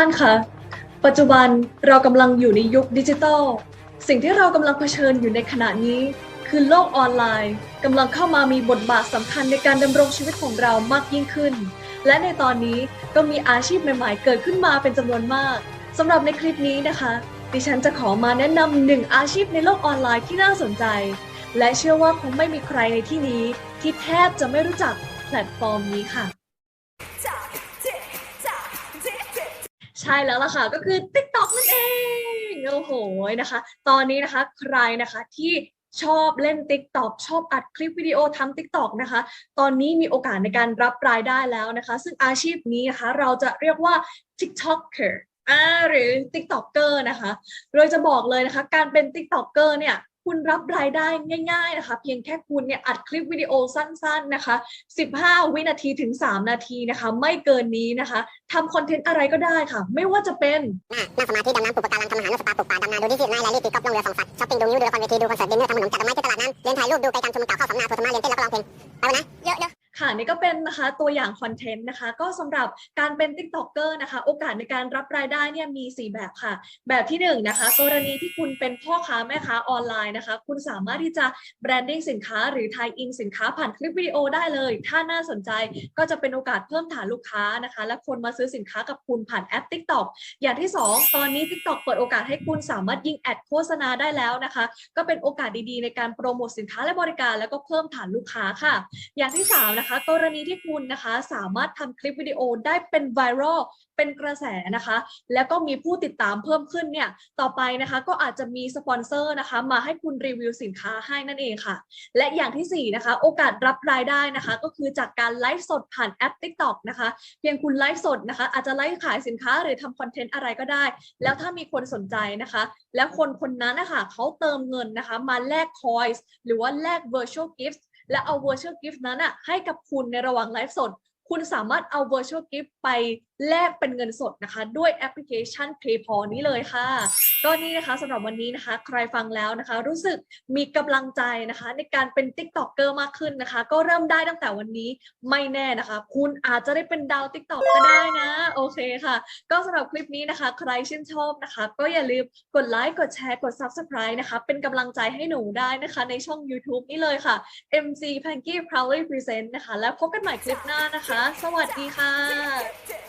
ท่านคะปัจจุบันเรากำลังอยู่ในยุคดิจิทัล สิ่งที่เรากำลังเผชิญอยู่ในขณะนี้ คือโลกออนไลน์กำลังเข้ามามีบทบาทสำคัญในการดำรงชีวิตของเรามากยิ่งขึ้น และในตอนนี้ก็มีอาชีพใหม่ๆ เกิดขึ้นมาเป็นจำนวนมากสำหรับในคลิปนี้นะคะ ดิฉันจะขอมาแนะนำหนึ่งอาชีพในโลกออนไลน์ที่น่าสนใจ และเชื่อว่าคงไม่มีใครในที่นี้ที่แทบจะไม่รู้จักแพลตฟอร์มนี้ค่ะ ใช่แล้วล่ะค่ะ ก็คือ TikTok นั่นเองโอ้โหนะคะ ตอนนี้นะคะใครนะคะที่ชอบเล่น TikTok ชอบอัดคลิปวิดีโอทำ TikTok นะคะ ตอนนี้มีโอกาสในการรับรายได้แล้วนะคะ ซึ่งอาชีพนี้นะคะเราจะเรียกว่า TikToker อ่าหรือ TikToker นะคะ โดยจะบอกเลยนะคะ การเป็น TikToker เนี่ย คุณรับรายได้ง่ายๆนะคะ เพียงแค่คุณเนี่ยอัดคลิปวิดีโอสั้นๆนะคะ 15 วินาทีถึง 3 นาทีนะคะ ไม่เกินนี้นะคะทำคอนเทนต์อะไรก็ได้ค่ะ ไม่ว่าจะเป็นนั่งสมาธิดำน้ำปลูกปะการังทำอาหารนวดสปาปลูกป่าดำนาดูนิสิตนายแลลี่ตีกอล์ฟลงเรือส่องสัตว์ช้อปปิ้งดูนิ้วดูละครเวทีดูคอนเสิร์ตดินเนอร์ทำขนมจัดดอกไม้ที่ตลาดน้ำเรียนถ่ายรูปดูไกลกันชมเมืองเก่าเข้าสำนาโพธรรมะเรียนเต้นแล้วก็ร้องเพลงไปวันะเยอะเยอะ ค่ะนี่ก็เป็นนะคะตัวอย่างคอนเทนต์นะคะ ก็สำหรับการเป็น TikToker นะคะ โอกาสในการรับรายได้เนี่ยมี 4 แบบค่ะ แบบที่1นงนะคะ กรณีที่คุณเป็นพ่อค้าแม่ค้าออนไลน์นะคะ คุณสามารถที่จะแบรนดิ้งสินค้า หรือทายอินสินค้าผ่านคลิปวิดีโอได้เลย ถ้าน่าสนใจก็จะเป็นโอกาสเพิ่มฐานลูกค้านะคะ และคนมาซื้อสินค้ากับคุณผ่านแอป TikTok อย่างที่ 2 ตอนนี้ TikTok เปิดโอกาสให้คุณสามารถยิงแอดโฆษณาได้แล้วนะคะ ก็เป็นโอกาสดีๆ ในการโปรโมทสินค้าและบริการ แล้วก็เพิ่มฐานลูกค้าค่ะ อย่างที่3นะคะกรณีที่คุณนะคะสามารถทำคลิปวิดีโอได้เป็นไวรัลเป็นกระแสนะคะ แล้วก็มีผู้ติดตามเพิ่มขึ้นเนี่ยต่อไปนะคะก็อาจจะมีสปอนเซอร์นะคะ มาให้คุณรีวิวสินค้าให้นั่นเองค่ะ และอย่างทีสี่4นะคะโอกาสรับรายได้นะคะ ก็คือจากการไลฟ์สดผ่านแอป TikTok นะคะเพียงคุณไลฟ์สดนะคะ อาจจะไลฟ์ขายสินค้าหรือทำคอนเทนต์อะไรก็ได้ แล้วถ้ามีคนสนใจนะคะ แล้วคนคนนั้นนะคะเขาเติมเงินนะคะ มาแลก coins หรือว่าแลก virtual gifts และเอา virtual gift นั้นอะให้กับคุณในระหว่างไลฟ์สด คุณสามารถเอา virtual gift ไป แลกเป็นเงินสดนะคะ ด้วยแอปพลิเคชัน PayPal นี้เลยค่ะก็นี่นะคะสำหรับวันนี้นะคะ ใครฟังแล้วนะคะ รู้สึกมีกำลังใจนะคะ ในการเป็น TikToker มากขึ้นนะคะ ก็เริ่มได้ตั้งแต่วันนี้ไม่แน่นะคะ คุณอาจจะได้เป็นดาว TikTok ก็ได้นะ โอเคค่ะ ก็สำหรับคลิปนี้นะคะ ใครชื่นชอบนะคะ ก็อย่าลืมกดไลค์กดแชร์กด Subscribe นะคะ เป็นกำลังใจให้หนูได้นะคะ ในช่อง YouTube นี่เลยค่ะ MC Panky Proudly Present นะคะ แล้วพบกันใหม่คลิปหน้านะคะ สวัสดีค่ะ